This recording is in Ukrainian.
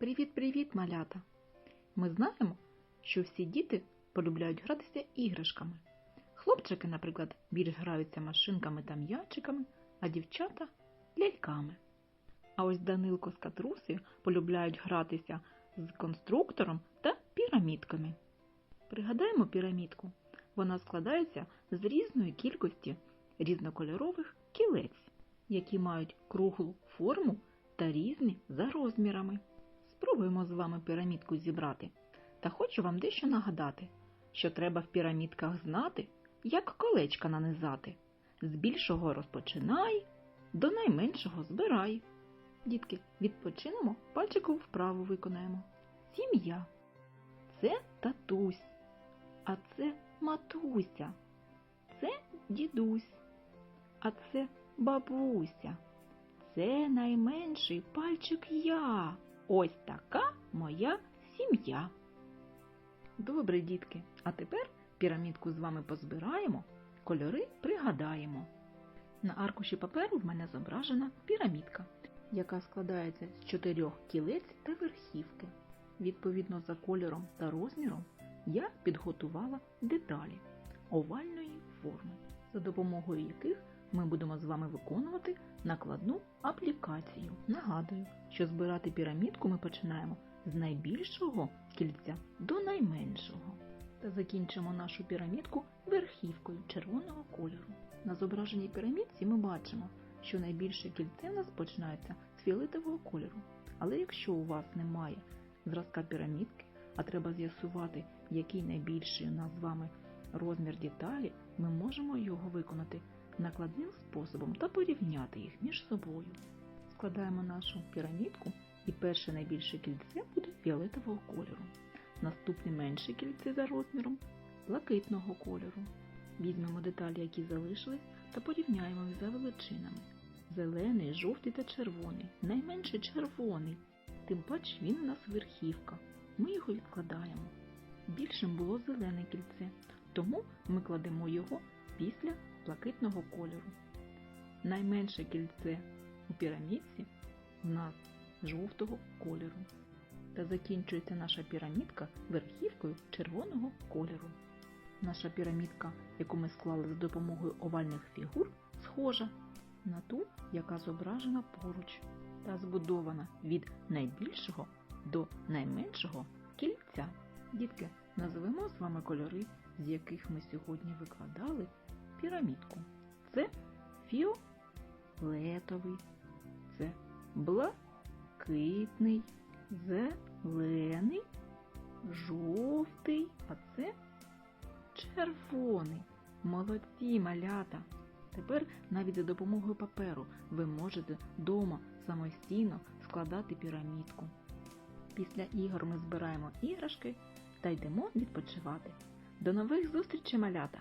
Привіт-привіт, малята! Ми знаємо, що всі діти полюбляють гратися іграшками. Хлопчики, наприклад, більш граються машинками та м'ячиками, а дівчата ляльками. А ось Данилко з Катрусею полюбляють гратися з конструктором та пірамідками. Пригадаємо пірамідку. Вона складається з різної кількості різнокольорових кілець, які мають круглу форму та різні за розмірами. Спробуємо з вами пірамідку зібрати. Та хочу вам дещо нагадати, що треба в пірамідках знати, як колечка нанизати. З більшого розпочинай, до найменшого збирай. Дітки, відпочинемо, пальчикову вправу виконаємо. Сім'я. Це татусь, а це матуся, це дідусь, а це бабуся. Це найменший пальчик я. Ось така моя сім'я. Добре, дітки, а тепер пірамідку з вами позбираємо, кольори пригадаємо. На аркуші паперу в мене зображена пірамідка, яка складається з чотирьох кілець та верхівки. Відповідно за кольором та розміром я підготувала деталі овальної форми, за допомогою яких ми будемо з вами виконувати накладну аплікацію. Нагадую, що збирати пірамідку ми починаємо з найбільшого кільця до найменшого. Та закінчимо нашу пірамідку верхівкою червоного кольору. На зображеній пірамідці ми бачимо, що найбільше кільце в нас починається з фіолетового кольору. Але якщо у вас немає зразка пірамідки, а треба з'ясувати, який найбільший у нас з вами розмір деталі, ми можемо його виконати накладним способом та порівняти їх між собою. Складаємо нашу пірамідку, і перше найбільше кільце буде фіолетового кольору. Наступне менше кільце за розміром блакитного кольору. Візьмемо деталі, які залишились, та порівняємо їх за величинами. Зелений, жовтий та червоний. Найменше червоний. Тим паче він у нас верхівка. Ми його відкладаємо. Більшим було зелене кільце, тому ми кладемо його після блакитного кольору. Найменше кільце у пірамідці у нас жовтого кольору. Та закінчується наша пірамідка верхівкою червоного кольору. Наша пірамідка, яку ми склали за допомогою овальних фігур, схожа на ту, яка зображена поруч, та збудована від найбільшого до найменшого кільця. Дітки, назвемо з вами кольори, з яких ми сьогодні викладали пірамідку. Це фіолетовий, це блакитний, зелений, жовтий, а це червоний. Молодці малята! Тепер навіть за допомогою паперу ви можете вдома самостійно складати пірамідку. Після ігор ми збираємо іграшки та йдемо відпочивати. До нових зустрічей, малята!